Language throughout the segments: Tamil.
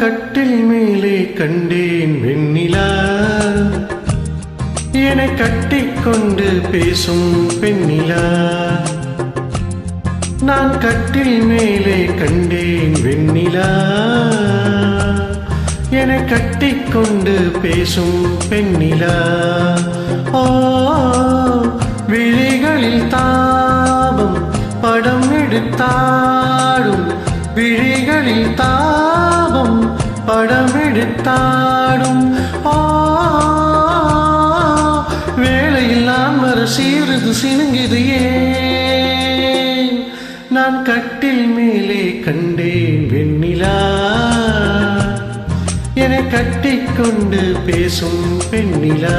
கட்டில் மேலே கண்டேன் வெண்ணிலா. என கட்டிக்கொண்டு பேசும் பெண்ணிலா. நான் கட்டில் மேலே கண்டேன் வெண்ணிலா. என கட்டிக்கொண்டு பேசும் பெண்ணிலா. ஓ விழிகளில் தாபம் படம் எடுத்தாடும் எடுத்தாடும் ஆ வேளையில் நான் வர சீருது சினுங்குது ஏன்? நான் கட்டில் மேலே கண்டேன் வெண்ணிலா. என கட்டிக்கொண்டு பேசும் பெண்ணிலா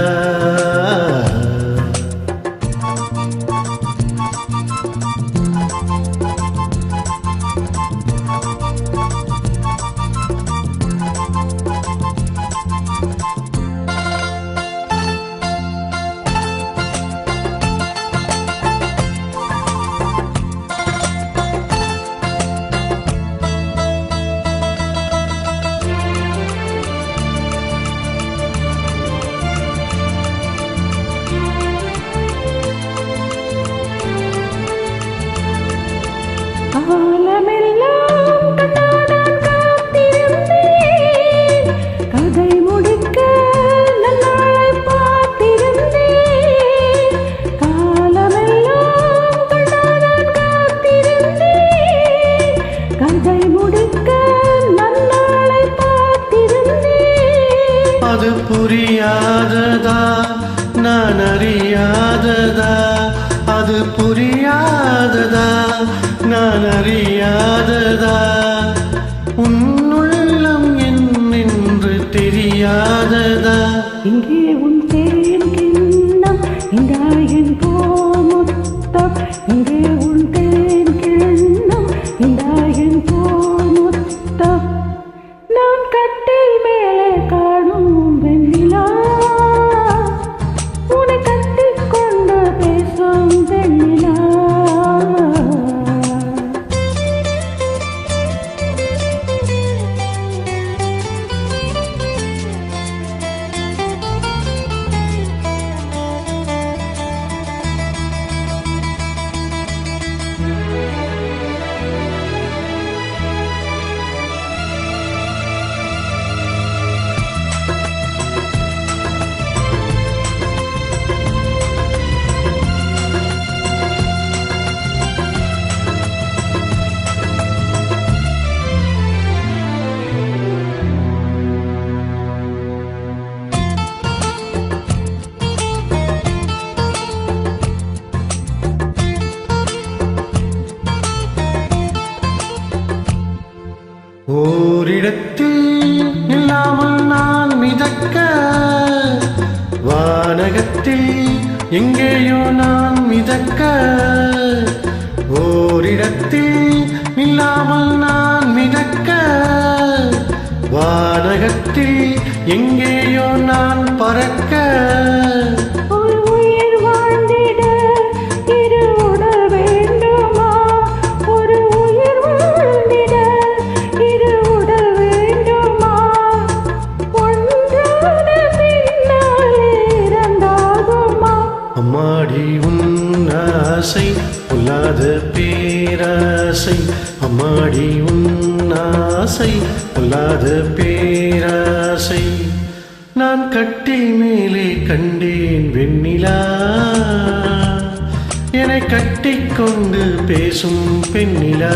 புரியாததா? நான் அறியாததா? அது புரியாததா? நான் அறியாததா? உன்னுள்ளம் என்னென்று தெரியாததா? இங்கே உன் தேன் கிண்ணம் இந்த என் போமுத்தம் இந்த ஓரிடத்தில் இல்லாமல் நான் மிதக்க வானகத்தில் எங்கேயோ நான் மிதக்க ஓரிடத்தில் இல்லாமல் நான் மிதக்க வானகத்தில் எங்கேயோ நான் பறக்க. அம்மாடி உன் ஆசை பொல்லாத பேராசை. அம்மாடி உன் ஆசை பொல்லாத பேராசை. நான் கட்டி மேலே கண்டேன் வெண்ணிலா. என்னை கட்டிக்கொண்டு பேசும் பெண்ணிலா.